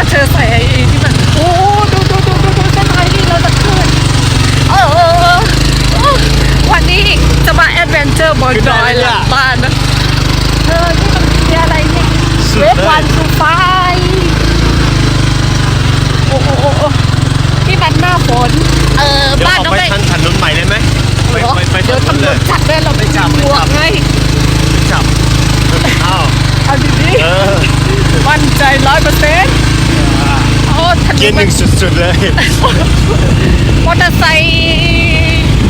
ว่าเธอใส่ไอ้ที่มันโอ้ดูดูดูดูดูเส้นทางที่เราจะขึ้นเออเออเออเออวันนี้จะมาแอดเวนเจอร์บนดอยหลังบ้านนะเธอนี่มันมีอะไรเนี่ยสุดเวเลยฟวันสุไฟโอ้โหโอ้โหที่มันหน้าฝนเออเดี๋ยวบ้านออกน้องไปเมฆทันถนนใหม่เลยไหมไปไปไปถเดี๋ยวนนตำรเลวจยจับเลยเราไม่จับไม่หมวจักบไง จับอ้าว เอาดี เออ ๆมั่นใจร้อยเปอร์เซ็นต์ โอ้ถนเกียนร์หมันึ่นงสุดๆเลยมอเตอร์ไซค์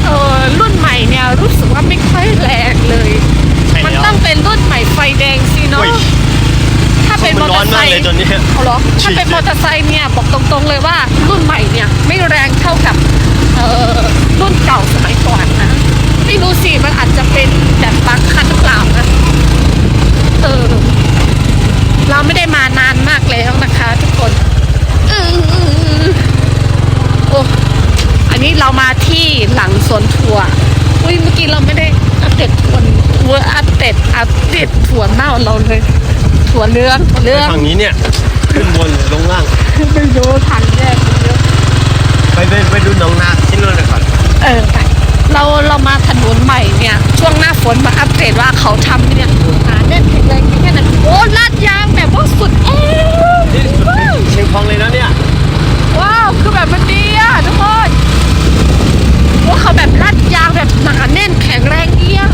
เอ่อรุ่นใหม่เนี่ยรู้สึกว่าไม่ค่อยแรงเลย ใช่มันแล้วต้องเป็นรุ่นใหม่ไฟแดงสิเนาะโอ้ยถ้าเป็นมมัอนเตร้ออนร์ไซมากค์เลยตอนนี้ เอาเหรอถ้าเป็นฉีดมอเตอร์ไซค์เนี่ยบอกตรงๆเลยว่ารุ่นใหม่เนี่ยไม่แรงเท่ากับเอ่อรุ่นเก่าสมัยก่อนนะ ไม่รู้สิมันอาจจะเป็นแบบบางคันหรือเปล่านะ เออ เราไม่ได้มานานมากแล้วนะคะ ทุกคนเออโอ้อันนี้ เรามาที่หลังสวนถั่วอุ้ยเมื่อกี้เราไม่ได้อัปเดตถั่วเวอร์อัปเดตอัปเดตถั่วเน่าเราเลย ถั่วเลื้องถั่วไปเลื้องฝั่งนี้เนี่ยขึ้นบนหรือลงล่างไม่รู้ทางแยกมันเยอะไปไปไปดูหนองนาที่นู่นเลยก่อนเออไปเราเรามาถนนใหม่เนี่ย ช่วงหน้าฝนมาอัปเดตว่าเขาทำเนี่ยหนาแน่นแข็งแรงแค่ไหนโอ้ลาดยางแบบว่าสุดเอวนี่สุดเชียงคองเลยนะเนี่ยว้าวคือแบบมันดีอะทุกคนว่าเขาแบบลาดยางแบบหนาแน่นแข็งแรงดีอะ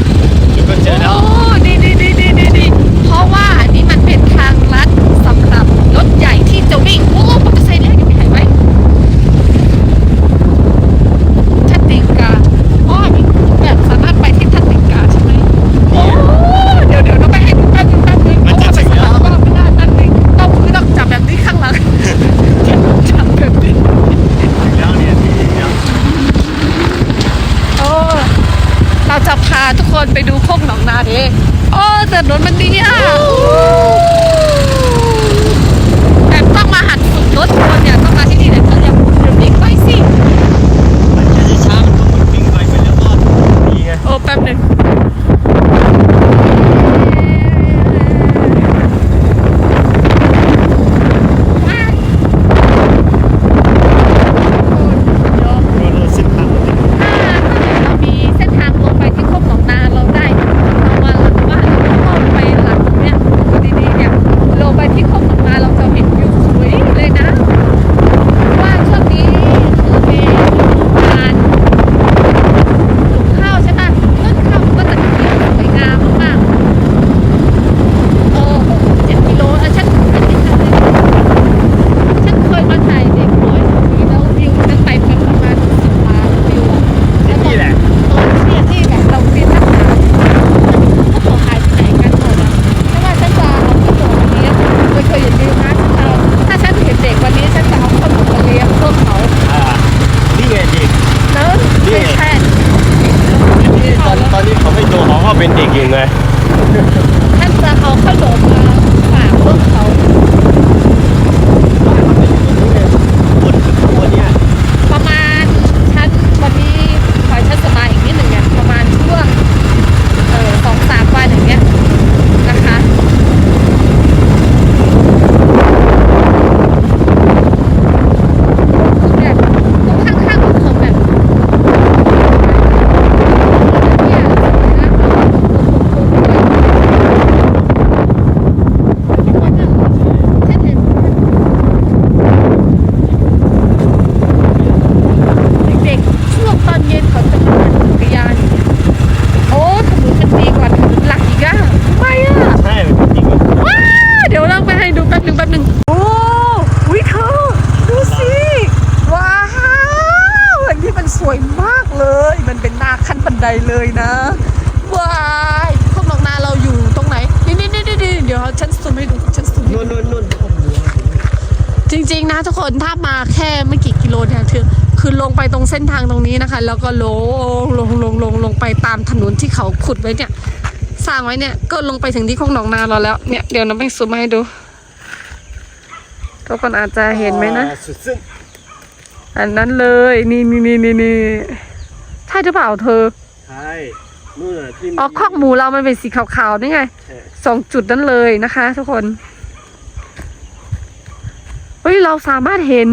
ก็เจอแล้ว โอ้ดีดีดีดีดีดีเพราะว่าอันนี้มันเป็นทางลัดสำหรับรถใหญ่ที่จะวิ่งโอ้มอเตอร์ไซค์เล็กอยู่ไหนไว้ ทัตติกาอ๋อนี่แบบสามารถไปที่ทัตติกาใช่ไหมโอ้เดี๋ยวเดี๋ยวเราไปให้ดูแป๊บนึงแป๊บนึง มันจะถึงแล้ว โอ้ไม่ได้นั่นนี่ต้องคือต้องจับแบบนี้ข้างหลังจับแบบนี้ แล้วเนี่ยที่แล้ว โอ้เรา จะพาทุกคนไปดูโคกหนองนาเด้โอ้แต่ถนนมันดีอะแต่ต้องมาหัดฝึกรถคนเนี่ยต้องมาที่นี่เลยต้องอย่าเดี๋ยวนี้ไปสิมันจะช้ามันก็หมุนวิ่งไปไปแล้วก็นี่ไงโอ้แป๊บหนึ่ง ดเลยนะว้ายพวกน้องนาเราอยู่ตรงไหนนี่นี่นี่นี่เดี๋ยวฉันซูมให้ดูฉันซูมให้นุ่นดูนุ่นนุ่นจริงๆนะทุกคนถ้ามาแค่ไม่กี่กิโลเนี่ยคือคือลงไปตรงเส้นทางตรงนี้นะคะ แล้วก็ลงลงลงลงลงไปตามถนนที่เขาขุดไว้เนี่ย สร้างไว้เนี่ยก็ลงไปถึงที่โคงหนองนาเราแล้วเนี่ยเดี๋ยวน้ำแป้งซูมให้ดูทุกคนอาจจะเห็นไหมนะ สุดซึ่งอันนั้นเลยนี่นี่นี่นี่นี่ใช่หรือเปล่าเธอ ใช่นู่นน่ะที่อ๋อคอกหมูเรามันเป็นสีขาวๆนี่ไงใช่สองจุดนั้นเลยนะคะ ทุกคนโฮ้ยเราสามารถเห็น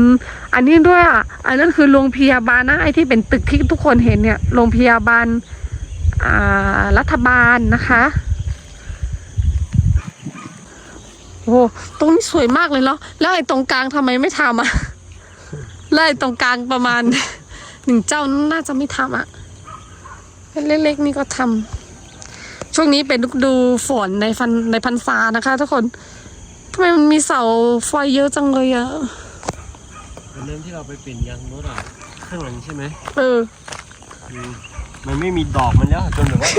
อันนี้ด้วยอะ อันนั้นคือโรงพยาบาลนะไอที่เป็นตึกที่ทุกคนเห็นเนี่ยโรงพยาบาลอ่ารัฐบาลนะคะโอ้ตรงนี้สวยมากเลยเนาะแล้วไอ้ตรงกลางทำไมไม่ทำอะ แล้วไอ้ตรงกลางประมาณ หนึ่งเจ้าน่าจะไม่ทำอะ เล็กๆนี่ก็ทำช่วงนี้เป็นฤดูฝนในฟันในพันษานะคะ ทุกคนทำไมมันมีเสาไฟเยอะจังเลยอะวันนั้นที่เราไปเปลี่ยนยางรถอะข้างหลังใช่ไหมเอออืมมันไม่มีดอกมันแล้วจนแบบว่า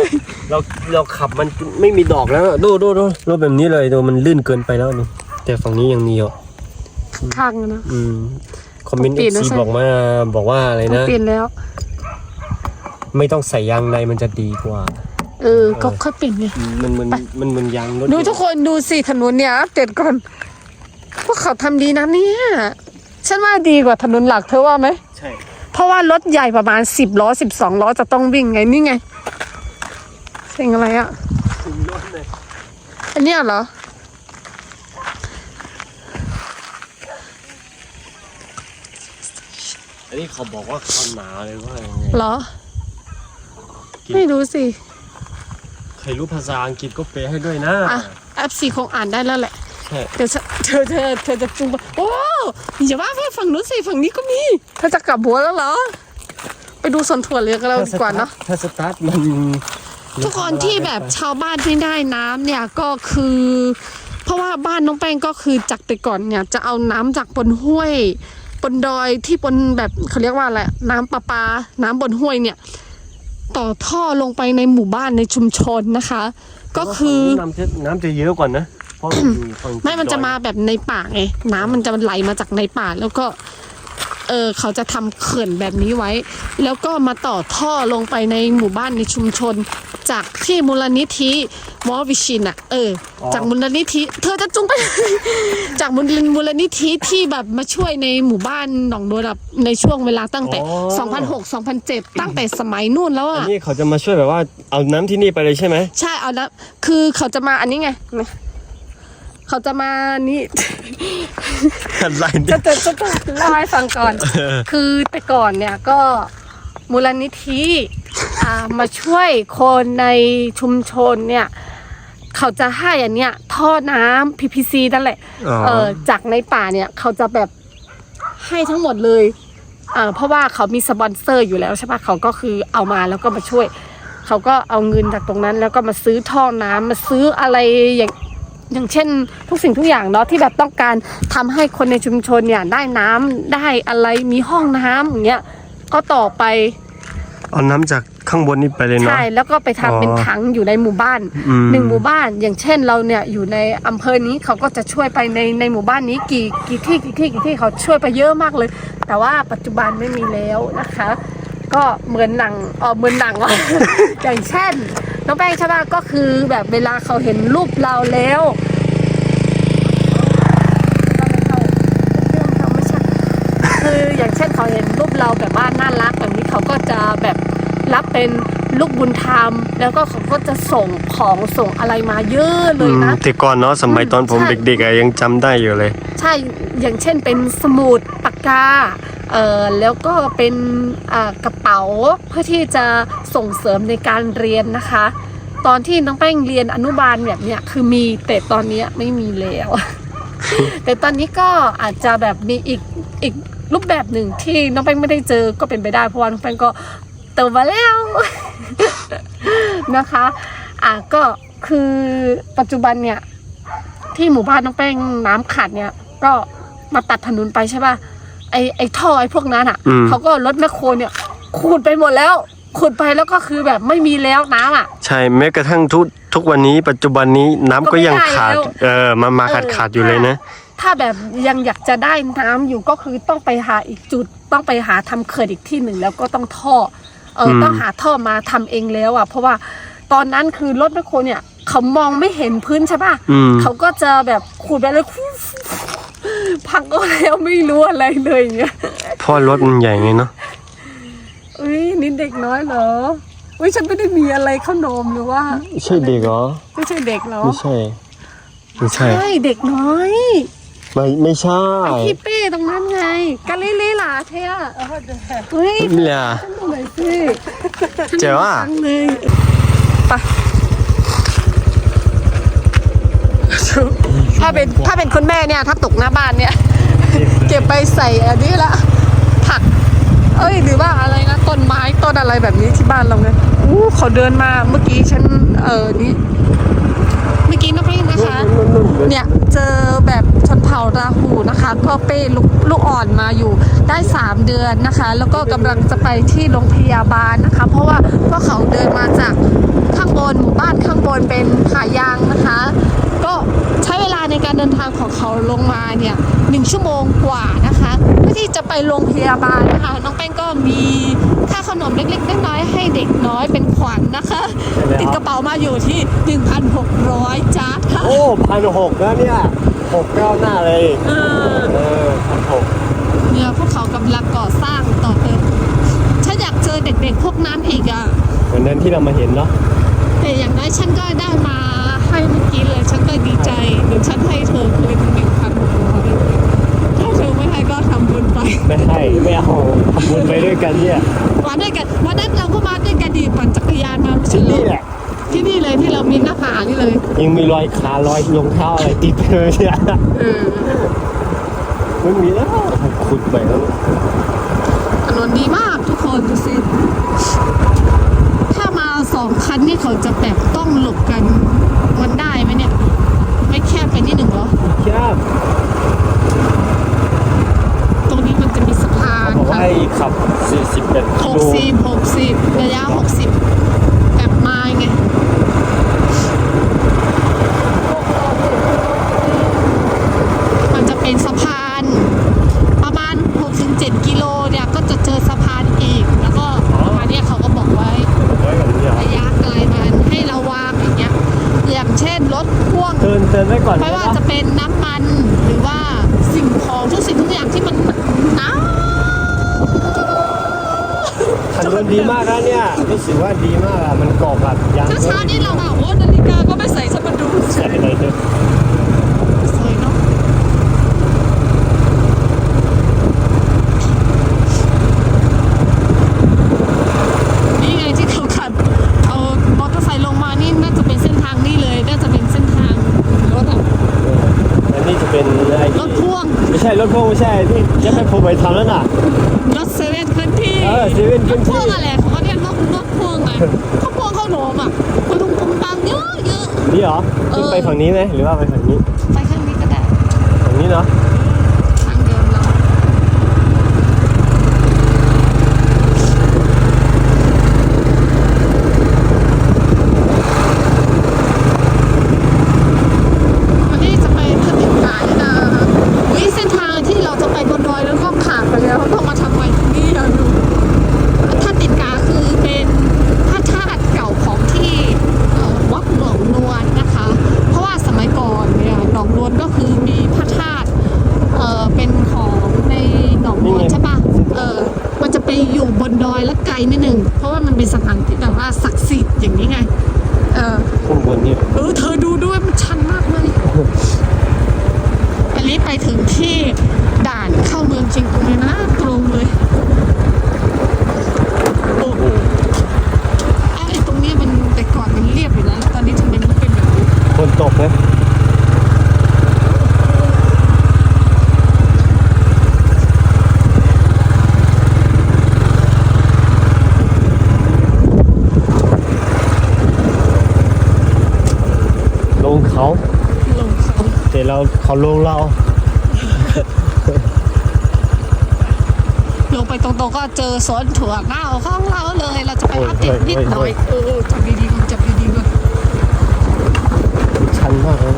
เราเราขับมันไม่มีดอกแล้วอะดูดูดูรถแบบนี้เลยดูมันลื่นเกินไปแล้วนี่แต่ฝั่งนี้ยังมีอยู่ข้างๆนะอืมคอมเมนต์เปลี่ยนแล้วซีใช่บอกมาบอกว่าอะไรต้องนะเปลี่ยนแล้ว ไม่ต้องใส่ยางในมันจะดีกว่า เออ ก็ค่อยเปลี่ยนไงอืมมันมันมันเหมันยางรถดูทุกคนดูสิถนนเนี่ยอัปเดตก่อน พวกเขาทำดีนะเนี่ยฉันว่าดีกว่าถนนหลักเธอว่าไหม ใช่เพราะว่ารถใหญ่ประมาณสิบล้อสิบสองล้อจะต้องวิ่งไงนี่ไงสิ่งอะไรอะถึงรถเลยอันเนี้ยเหรอ อันนี้เขาบอกว่าเขาหนาเลยว่ายังไงเหรอ ไม่รู้สิ ใครรู้ภาษาอังกฤษก็แปลให้ด้วยนะ อะแอปซีคงอ่านได้แล้วแหละ ใช่ เดี๋ยวฉันเธอเธอเธอจะจูงไปโอ้อย่าว่าไปฝั่งนู้นสิฝั่งนี้ก็มีเธอจะกลับหัวแล้วเหรอ ไปดูสวนถั่วเหลืองกันเราดีกว่าเนาะ ถ้าสตาร์ทมันทุกคนที่แบบชาวบ้านที่ได้น้ำเนี่ยก็คือ เพราะว่าบ้านน้องแป้งก็คือจากแต่ก่อนเนี่ย จะเอาน้ำจากบนห้วย บนดอยที่บนแบบเขาเรียกว่าอะไรน้ำประปา น้ำบนห้วยเนี่ย ต่อท่อลงไปในหมู่บ้านในชุมชนนะคะ ก็คือน้ำจะน้ำจะเยอะกว่านะเพราะมันอยู่ฝั่งไม่มันจะมาแบบในป่าไงน้ำมันจะไหลมาจากในป่าแล้วก็ เออเขาจะทำเขื่อนแบบนี้ไว้ แล้วก็มาต่อท่อลงไปในหมู่บ้านในชุมชน จากที่มูลนิธิมอวิชินอะเออ จากมูลนิธิ เธอจะจุงไป จากมูลมูลนิธิที่แบบมาช่วยในหมู่บ้านหนองโดดับในช่วงเวลาตั้งแต่ 2006 2007 ตั้งแต่สมัยนู่นแล้วอันอะนี้เขาจะมาช่วยแบบว่าเอาน้ำที่นี่ไปเลยใช่ไหมใช่เอานะคือเขาจะมาอันนี้ไงนะ เขาจะมานี่ อะไรจะเนี่ยจะจะจะเล่าให้ฟังก่อนคือแต่ก่อนเนี่ยก็มูลนิธิอ่ามาช่วยคนในชุมชนเนี่ย เขาจะให้อันเนี้ยท่อน้ำ PPC นั่นแหละเออจากในป่าเนี่ยเขาจะแบบให้ทั้งหมดเลยเออเพราะว่าเขามีสปอนเซอร์อยู่แล้วใช่ปะเขาก็คือเอามาแล้วก็มาช่วย เขาก็เอาเงินจากตรงนั้น แล้วก็มาซื้อท่อน้ำมาซื้ออะไรอย่าง อย่างเช่น ทุกสิ่งทุกอย่างเนาะที่แบบต้องการทำให้คนในชุมชนเนี่ยได้น้ำได้อะไรมีห้องน้ำอย่างเงี้ยก็ต่อไปเอาน้ำจากข้างบนนี่ไปเลยเนาะใช่แล้วก็ไปทำอ๋อเป็นถังอยู่ในหมู่บ้านอืมหนึ่งหมู่บ้าน อย่างเช่นเราเนี่ยอยู่ในอำเภอนี้เขาก็จะช่วยไปในในหมู่บ้านนี้กี่กี่ที่กี่ที่กี่ที่เขาช่วยไปเยอะมากเลย แต่ว่าปัจจุบันไม่มีแล้วนะคะ ก็เหมือนหนังเออเหมือนหนังว่ะ อย่างเช่น น้องแป้งใช่ป่ะก็คือแบบเวลาเขาเห็นรูปเราแล้วคืออย่างเช่นเขาเห็นรูปเราแบบว่าน่ารักแบบนี้เขาก็จะแบบรับเป็นลูกบุญธรรม แล้วก็เขาก็จะส่งของส่งอะไรมาเยอะเลยนะ แต่ก่อนเนาะสมัยตอนผมใช่เด็กๆอะยังจำได้อยู่เลย ใช่อย่างเช่นเป็นสมุดปากกาเอ่อ แล้วก็เป็นกระเป๋าเพื่อที่จะส่งเสริมในการเรียนนะคะ ตอนที่น้องแป้งเรียนอนุบาลแบบเนี้ยคือมีแต่ตอนนี้ไม่มีแล้ว แต่ตอนนี้ก็อาจจะแบบมีอีกอีกรูปแบบหนึ่งที่น้องแป้งไม่ได้เจอก็เป็นไปได้เพราะว่าน้องแป้งก็โตมาแล้วนะคะอะก็คือปัจจุบันเนี่ยที่หมู่บ้านน้องแป้งน้ำขาดเนี่ย ก็มาตัดถนนไปใช่ป่ะ ไอไอท่อไอพวกนั้นอะอืม เขาก็รถแมคโครเนี่ยขูดไปหมดแล้วขูดไปแล้วก็คือแบบไม่มีแล้วน้ำอะ ใช่แม้กระทั่งทุกทุกวันนี้ปัจจุบันนี้น้ำก็ยังขาด ก็ไม่ได้แล้ว เออมามาเออขาดขาดอยู่เลยนะ ถ้าแบบยังอยากจะได้น้ำอยู่ก็คือต้องไปหาอีกจุด ต้องไปหาทำเขื่อนอีกที่หนึ่งแล้วก็ต้องท่อเอออม ต้องหาท่อมาทำเองแล้วอะ เพราะว่าตอนนั้นคือรถแมคโครเนี่ยเขามองไม่เห็นพื้นใช่ป่ะอืม เขาก็จะแบบขูดไปเลย พังก็แล้วไม่รู้อะไรเลยอย่างเงี้ยเพ่อรถมันใหญ่ไงเนาะอุ้ยนี่เด็กน้อยเหรออุ้ยฉันไม่ได้มีอะไรขนมหรือว่าใช่เด็กเหรอ ไม่ใช่เด็กเหรอไม่ใช่ ไม่ใช่ ใช่เด็กน้อยไม่ไม่ใช่พี่เป้ตรงนั้นไงกาลิลีหลาเทียเฮ้ยเนี่ยฉันดูหน่อยสิเจ๋วอะฉันเลยไป ถ้าเป็นถ้าเป็นคุณแม่เนี่ย ถ้าตกหน้าบ้านเนี่ย เก็บไปใส่อันนี้ละผัก เอ้ยหรือว่าอะไรนะต้นไม้ต้นอะไรแบบนี้ที่บ้านเราไงอู้เขาเดินมาเมื่อกี้ฉันเออนี่เมื่อกี้นะพี่นะคะ เนี่ยเจอแบบชนเผ่าราหูนะคะ ก็เป้ลูกลูกอ่อนมาอยู่ได้ 3 เดือนนะคะ แล้วก็กำลังจะไปที่โรงพยาบาลนะคะ เพราะว่าพวกเขาเดินมาจากข้างบนหมู่บ้านข้างบนเป็นผายางนะคะก็ ใช้เวลาในการเดินทางของเขาลงมาเนี่ยหนึ่งชั่วโมงกว่านะคะ เพื่อที่จะไปโรงพยาบาลนะคะ น้องแป้งก็มีค่าขนมเล็กๆน้อยๆให้เด็กน้อยเป็นขวัญนะคะ ติดกระเป๋ามาอยู่ที่ 1,600จ้าค่ะโอ้พันหกแล้วเนี่ยหกเก้าหน้าเลยเออเออพันหกเนี่ยพวกเขากำลังก่อสร้างต่อเติมฉันอยากเจอเด็กๆพวกนั้นอีกอะเหมือนนั้นที่เรามาเห็นเนาะแต่อย่างน้อยฉันก็ได้มาให้เมื่อกี้เลย ฉันก็ดีใจเดี๋ยวฉันให้เธอคืนหนึ่งพันหกร้อยถ้าเธอไม่ให้ก็ทำบุญไป ไม่ให้ไม่เอาทำบุญไป ด้วยกันเนี่ยมาด้วยกันวันนั้นเราก็มาด้วยกันดีปั่นจักรยานมาไม่ใช่ที่เหรอนี่แหละที่นี่เลยที่เรามีหน้าผานี่เลย ยังมีรอยขารอยรองเท้าอะไรติดเลยเนี่ยเออไม่มีแล้วขุดไปแล้วถนนดีมากทุกคนดูสิถ้ามาสองคันนี่เขาจะแบบต้องหลบกันมันได้ไหมเนี่ย ไม่แคบไปนิดหนึ่งเหรอ ครับ ตรงนี้มันจะมีสะพาน บอกว่า ค่ะ ให้ขับ 41 ห กิ ก โล สิบหกสิบระยะหกสิบแบบไม้ไง มันจะเป็นสะพาน ประมาณ6-7กิโลเนี่ยก็จะเจอสะพานอีก แล้วก็ประมาณเนี้ยเขาก็บอกไว้ ไว้แบบนี้เหรอ ระยะไกลมันให้ระวังอย่างเงี้ย อย่างเช่นรถพ่วง เตือนเตือนไว้ก่อน ไม่ว่า ได้ จะ ปะ เป็นน้ำมันหรือว่าสิ่งของทุกสิ่งทุกอย่างที่มันน้ ถนน ดีมากนะเนี่ยรู้สึกว่าดีมากอะมันกรอบแบบยางำเช้าๆนี่เราแบบโอ้นาฬิกาก็ไม่ใส่ฉันมาดูสใช่เลยเนี่ยวยเนาะนี่ไงที่เขาขับเอามอเตอร์ไซค์ลงมานี่น่าจะเป็นเส้นทางนี่เลย น่าจะเป็นเส้นทางรถอะอันนี้จะเป็นอะไรรถพ่วงไม่ใช่รถพ่วงไม่ใช่ที่จะให้ผมไปทำแล้วน่ะรถเซเว่นเคลื่ อนที่เออเซเว่นเคลื่อนที่พ่วงอะไรเขาเรียกรถรถพ่วงไงเขาพ่วงเข้าโหนมอะคุณลุงปุงปังเยอะเยอะ นี่เหรอเออไปฝั่งนี้ไหมหรือว่าไปฝั่งนี้ไปข้างนี้ก็ได้ฝั่งนี้เนาะ ทางเดิมเราวันนี้จะไปถ้าติดกายนะวิเส้นทางที่เราจะไปบนดอยแล้วก็ขาดไปแล้วต้องมาทำไมที่นี่เราดู ถ้าติดกาคือเป็นพระธาตุเก่าของที่เอ่อวัดหนองนวลนะคะ เพราะว่าสมัยก่อนเนี่ยหนองนวลก็คือมีพระธาตุเอ่อเป็นของในหนองนวลใช่ปะเออมันจะไปอยู่บนดอยและไกลนิดหนึ่งเพราะว่ามันเป็นสถานที่แบบว่าศักดิ์สิทธิ์อย่างนี้ไงเออ ข้างบนนี่ เออเธอดูด้วยมันชันมากเลยอันนี้ไปถึงที่ด่านเข้าเมืองจริงตรงเลยนะตรงเลย โอ้โหไอ้ตรงเนี้ยมันแต่ก่อนมันเรียบอยู่แล้วตอนนี้ทำไมมันเป็นแบบนี้ ฝนตกนะลงเขา ลงเขา แต่ เราเขาลงเรา ลงไปตรงๆก็เจอสวนถั่วเน่าของเราเลย เราจะไปอัปเดตนิดหน่อยเออจับดีๆก่อนจับดีๆก่อนชันมากเลย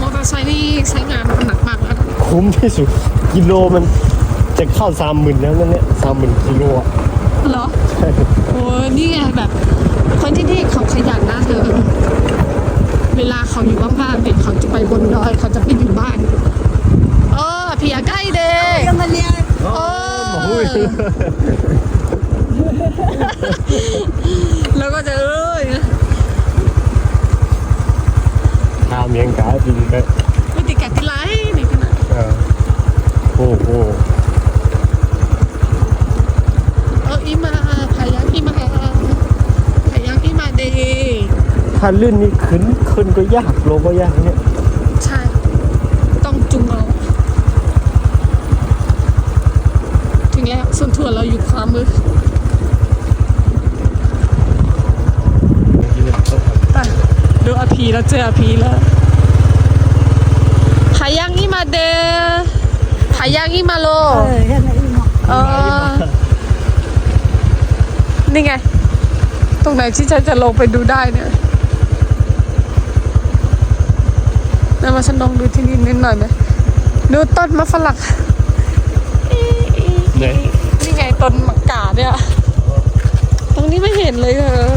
มอเตอร์ไซค์นี่ใช้งานหนักมากแล้วคุ้มที่สุด กิโลมันจะเข้าสามหมื่นแล้วนั่นเนี่ยสามหมื่นกิโลอะ เหรอโอ้ยนี่ไงแบบ คนที่นี่เขาขยันนะเธอเวลาเขาอยู่ว่างๆเนี่ยเขาจะไปบนดอยเขาจะไปอยู่บ้านเออเพียใกล้เด้เอโอ้ยอแล้วก็จะเอ้ยาเมียงกาจริงก็วิธีการที่ไรนี่ขนาดเออโอ้โห เอออีมาพายังอีมาพายังอีมาเด ถ้าลื่นนี่ขึ้นขึ้นก็ยากลงก็ยากเนี่ยใช่ ต้องจุงเอา ถึงแล้วส่วนถั่วเราอยู่ขวามือไปดูอาพีแล้วเจออาพีแล้วพายังอีมาเดพายังอีมาโลเออยังไงอีหมอเออนี่ไง ตรงไหนที่ฉันจะลงไปดูได้เนี่ย แล้วมาฉันลองดูที่นี่นิดหน่อยไหมดูต้นมะฝรั่งไหนนี่ไงต้นมะกาเนี่ย ตรงนี้ไม่เห็นเลยเออ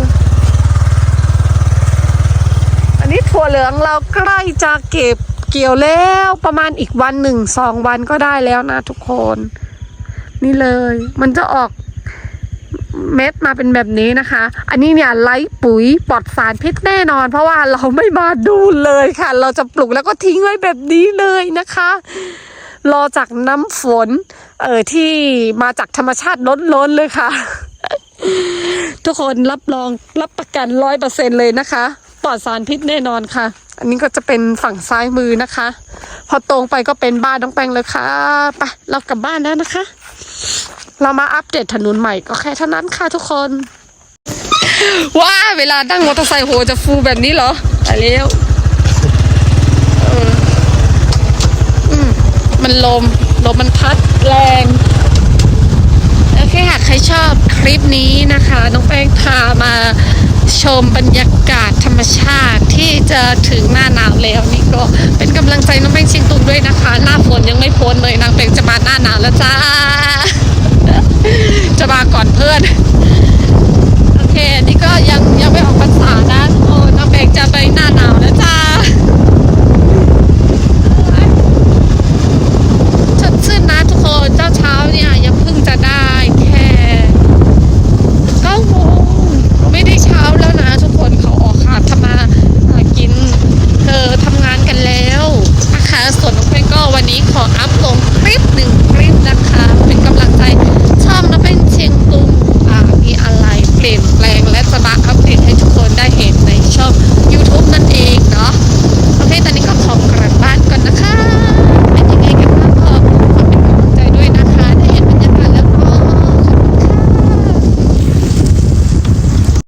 อันนี้ถั่วเหลืองเราใกล้จะเก็บเกี่ยวแล้วประมาณอีกวันหนึ่งสองวันก็ได้แล้วนะทุกคน นี่เลย มันจะออก เม็ดมาเป็นแบบนี้นะคะ อันนี้เนี่ยไร้ปุ๋ยปลอดสารพิษแน่นอน เพราะว่าเราไม่มาดูเลยค่ะ เราจะปลูกแล้วก็ทิ้งไว้แบบนี้เลยนะคะ รอจากน้ำฝนเออที่มาจากธรรมชาติล้นๆเลยค่ะ ทุกคนรับรองรับประกันร้อยเปอร์เซ็นเลยนะคะปลอดสารพิษแน่นอนค่ะ อันนี้ก็จะเป็นฝั่งซ้ายมือนะคะ พอตรงไปก็เป็นบ้านน้องแปงเลยค่ะ ไป เรากลับบ้านแล้วนะคะ เรามาอัปเดตถนนใหม่ก็แค่เท่านั้นค่ะทุกคน ว้าเวลานั่งมอเตอร์ไซค์โหจะฟูแบบนี้เหรอไปแล้วเอออืมมันลม ลมมันพัดแรงโอเคค่ะใครชอบคลิปนี้นะคะ น้องแป้งพามาชมบรรยากาศธรรมชาติที่จะถึงหน้าหนาวแล้วนี่ก็เป็นกำลังใจน้องแป้งเชียงตุงด้วยนะคะ หน้าฝนยังไม่พ้นเลยนางแป้งจะมาหน้าหนาวแล้วจ้า จะมาก่อนเพื่อน โอเค นี่ก็ยังยังไม่ออกพรรษานะ โอ้น้องแป้งจะไปหน้าหนาวนะจ้า